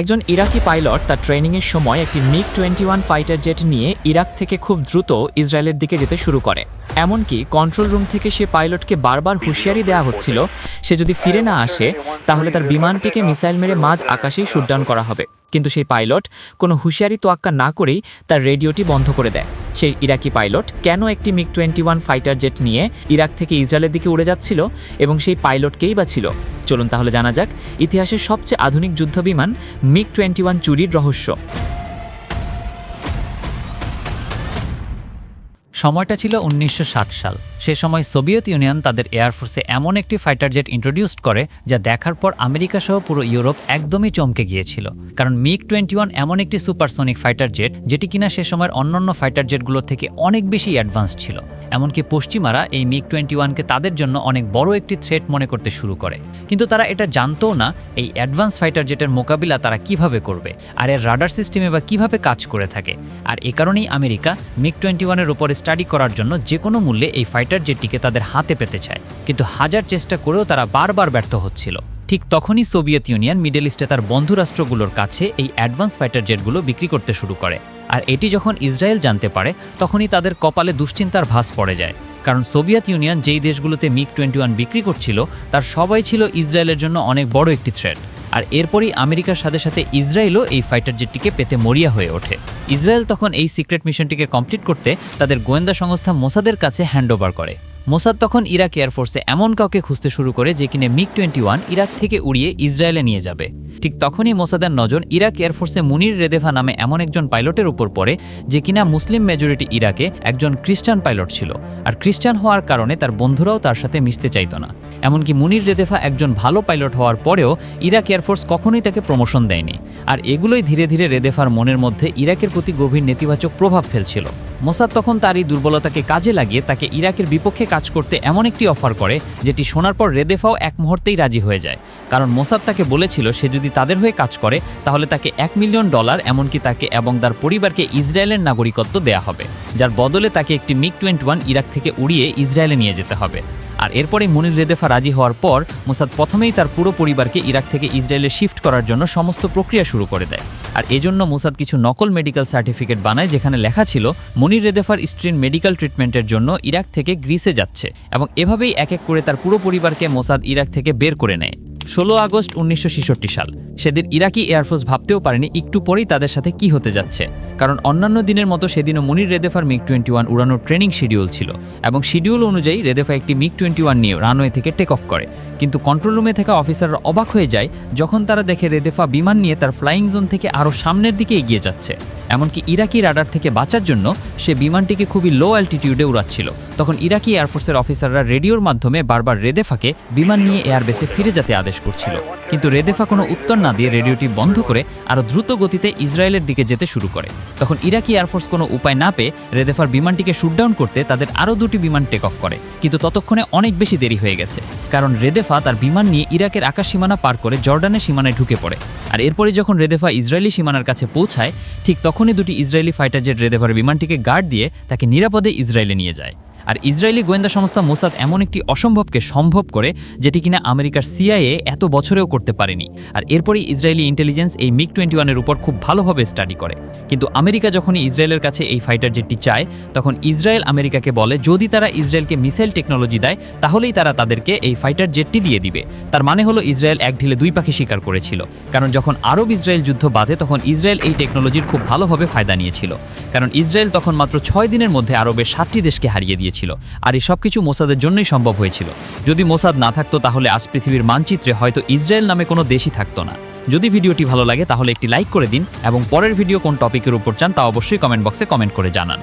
একজন ইরাকি পাইলট তার ট্রেনিংয়ের সময় একটি MiG twenty one fighter jet নিয়ে ইরাক থেকে খুব দ্রুত ইসরায়েলের দিকে যেতে শুরু করে। এমনকি কন্ট্রোল রুম থেকে সে পাইলটকে বারবার হুঁশিয়ারি দেওয়া হচ্ছিল, সে যদি ফিরে না আসে, তাহলে তার বিমানটিকে মিসাইল মেরে মাঝ আকাশেই শুটডাউন করা হবে। কিন্তু সেই পাইলট কোনো হুঁশিয়ারি তোয়াক্কা না করেই তার রেডিওটি বন্ধ করে দেয়। সেই ইরাকি পাইলট কেন একটি MiG twenty one fighter jet নিয়ে ইরাক থেকে ইসরায়েলের দিকে উড়ে যাচ্ছিল এবং সেই পাইলটকেই বা ছিল? চলুন তাহলে জানা যাক ইতিহাসের সবচেয়ে আধুনিক যুদ্ধবিমান মিগ টোয়েন্টি ওয়ান চুরির রহস্য। সময়টা ছিল উনিশশো সাত সাল। সে সময় সোভিয়েত ইউনিয়ন তাদের এয়ারফোর্সে এমন একটি ফাইটার জেট ইন্ট্রোডিউসড করে, যা দেখার পর আমেরিকা সহ পুরো ইউরোপ একদমই চমকে গিয়েছিল। কারণ মিগ টোয়েন্টি ওয়ান এমন একটি সুপারসোনিক ফাইটার জেট যেটি কিনা সে সময়ের অন্যান্য ফাইটার জেটগুলোর থেকে অনেক বেশি অ্যাডভান্স ছিল। এমনকি পশ্চিমারা এই মিগ টোয়েন্টি ওয়ানকে তাদের জন্য অনেক বড় একটি থ্রেট মনে করতে শুরু করে। কিন্তু তারা এটা জানতও না, এই অ্যাডভান্স ফাইটার জেটের মোকাবিলা তারা কীভাবে করবে, আর এর রাডার সিস্টেমে বা কীভাবে কাজ করে থাকে। আর এ কারণেই আমেরিকা মিগ টোয়েন্টি ওয়ানের উপর স্টাডি করার জন্য যে কোনো মূল্যে এই ফাইটার জেটটিকে তাদের হাতে পেতে চায়, কিন্তু হাজার চেষ্টা করেও তারা বারবার ব্যর্থ হচ্ছিল। ঠিক তখনই সোভিয়েত ইউনিয়ন, মিডল ইস্টে তার বন্ধু রাষ্ট্রগুলোর কাছে এই অ্যাডভান্স ফাইটার জেটগুলো বিক্রি করতে শুরু করে। আর এটি যখন ইসরায়েল জানতে পারে, তখনই তাদের কপালে দুশ্চিন্তার ভাস পড়ে যায়। কারণ সোভিয়েত ইউনিয়ন যেই দেশগুলোতে মিগ টোয়েন্টি বিক্রি করছিল, তার সবাই ছিল ইসরায়েলের জন্য অনেক বড় একটি থ্রেট আর এরপরই আমেরিকার সাথে সাথে ইসরায়েলও এই ফাইটার জেটটিকে পেতে মরিয়া হয়ে ওঠে। ইসরায়েল তখন এই সিক্রেট মিশনটিকে কমপ্লিট করতে তাদের গোয়েন্দা সংস্থা মোসাদের কাছে হ্যান্ডওভার করে। মোসাদ তখন ইরাক এয়ারফোর্সে এমন কাউকে খুঁজতে শুরু করে যে কিনে মিগ টোয়েন্টি ওয়ান ইরাক থেকে উড়িয়ে ইসরায়েলে নিয়ে যাবে। ঠিক তখনই মোসাদের নজর ইরাক এয়ারফোর্সে মুনির রেদেফা নামে এমন একজন পাইলটের উপর পড়ে, যে কিনা মুসলিম মেজরিটি ইরাকে একজন খ্রিস্টান পাইলট ছিল, আর খ্রিস্টান হওয়ার কারণে তার বন্ধুরাও তার সাথে মিশতে চাইতো না। এমনকি মুনির রেদেফা একজন ভালো পাইলট হওয়ার পরেও ইরাক এয়ারফোর্স কখনোই তাকে প্রমোশন দেয়নি। আর এগুলোই ধীরে ধীরে রেদেফার মনের মধ্যে ইরাকের প্রতি গভীর নেতিবাচক প্রভাব ফেলছিল। মোসাদ তখন তার এই দুর্বলতাকে কাজে লাগিয়ে তাকে ইরাকের বিপক্ষে কাজ করতে এমন একটি অফার করে, যেটি শোনার পর রেদেফাও এক মুহূর্তেই রাজি হয়ে যায়। কারণ মোসাদ তাকে বলেছিল, সে যদি তাদের হয়ে কাজ করে, তাহলে তাকে এক মিলিয়ন ডলার, এমনকি তাকে এবং তার পরিবারকে ইসরায়েলের নাগরিকত্ব দেয়া হবে, যার বদলে তাকে একটি মিগ টোয়েন্টি ওয়ান ইরাক থেকে উড়িয়ে ইসরায়েলে নিয়ে যেতে হবে। আর এরপরে মনির রেদেফা রাজি হওয়ার পর মোসাদ প্রথমেই তার পুরো পরিবারকে ইরাক থেকে ইসরায়েলে শিফট করার জন্য সমস্ত প্রক্রিয়া শুরু করে দেয়। আর এজন্য মোসাদ কিছু নকল মেডিকেল সার্টিফিকেট বানায় যেখানে লেখা ছিল, মনির রেদেফার স্ত্রীর মেডিকেল ট্রিটমেন্টের জন্য ইরাক থেকে গ্রিসে যাচ্ছে এবং এভাবেই এক এক করে তার পুরো পরিবারকে মোসাদ ইরাক থেকে বের করে নেয়। ষোলো আগস্ট উনিশশো ছেষট্টি সাল। সেদিন ইরাকি এয়ারফোর্স ভাবতেও পারেনি একটু পরেই তাদের সাথে কি হতে যাচ্ছে। কারণ অন্যান্য দিনের মতো সেদিনও মুনির রেদেফার মিগ টোয়েন্টি ওয়ান উড়ানোর ট্রেনিং শিডিউল ছিল এবং শিডিউল অনুযায়ী রেদেফা একটি মিগ টোয়েন্টি ওয়ান নিয়ে রানওয়ে থেকে টেক অফ করে। কিন্তু কন্ট্রোল রুমে থাকা অফিসাররা অবাক হয়ে যায় যখন তারা দেখে রেদেফা বিমান নিয়ে তার ফ্লাইং জোন থেকে আরও সামনের দিকে এগিয়ে যাচ্ছে। এমনকি ইরাকি রাডার থেকে বাঁচার জন্য সে বিমানটিকে খুবই লো অ্যাল্টিটিউডে উড়াচ্ছিল। তখন ইরাকি এয়ারফোর্সের অফিসাররা রেডিওর মাধ্যমে বারবার রেদেফাকে বিমান নিয়ে এয়ারবেসে ফিরে যেতে আদেশ করছিল। কিন্তু রেদেফা কোনো উত্তর না দিয়ে রেডিওটি বন্ধ করে আরও দ্রুত গতিতে ইসরায়েলের দিকে যেতে শুরু করে। তখন ইরাকি এয়ারফোর্স কোনো উপায় না পেয়ে রেদেফার বিমানটিকে শুটডাউন করতে তাদের আরও দুটি বিমান টেক অফ করে। কিন্তু ততক্ষণে অনেক বেশি দেরি হয়ে গেছে, কারণ রেদেফা তার বিমান নিয়ে ইরাকের আকাশ সীমানা পার করে জর্ডানের সীমানায় ঢুকে পড়ে। আর এরপরে যখন রেদেফা ইসরায়েলি সীমানার কাছে পৌঁছায়, ঠিক তখনই দুটি ইসরায়েলি ফাইটার জেট রেদেফার বিমানটিকে গার্ড দিয়ে তাকে নিরাপদে ইসরায়েলে নিয়ে যায়। আর ইসরায়েলি গোয়েন্দা সংস্থা মোসাদ এমন একটি অসম্ভবকে সম্ভব করে যেটি কিনা আমেরিকার সিআইএ এত বছরেও করতে পারেনি। আর এরপরই ইসরায়েলি ইন্টেলিজেন্স এই মিগ টোয়েন্টি ওয়ানের উপর খুব ভালোভাবে স্টাডি করে। কিন্তু আমেরিকা যখনই ইসরায়েলের কাছে এই ফাইটার জেটটি চায়, তখন ইসরায়েল আমেরিকাকে বলে, যদি তারা ইসরায়েলকে মিসাইল টেকনোলজি দেয়, তাহলেই তারা তাদেরকে এই ফাইটার জেটটি দিয়ে দিবে। তার মানে হলো ইসরায়েল এক ঢিলে দুই পাখি স্বীকার করেছিল। কারণ যখন আরব ইসরায়েল যুদ্ধ বাঁধে, তখন ইসরায়েল এই টেকনোলজির খুব ভালোভাবে ফায়দা নিয়েছিল। কারণ ইসরায়েল তখন মাত্র ছয় দিনের মধ্যে আরবের সাতটি দেশকে হারিয়ে দিয়েছিল। আর এই সব কিছু মোসাদের জন্যই সম্ভব হয়েছিল। যদি মোসাদ না থাকতো তাহলে আজ পৃথিবীর মানচিত্রে হয়তো ইসরায়েল নামে কোনো দেশই থাকতো না। যদি ভিডিওটি ভালো লাগে তাহলে একটি লাইক করে দিন এবং পরের ভিডিও কোন টপিকের উপর চান তা অবশ্যই কমেন্ট বক্সে কমেন্ট করে জানান।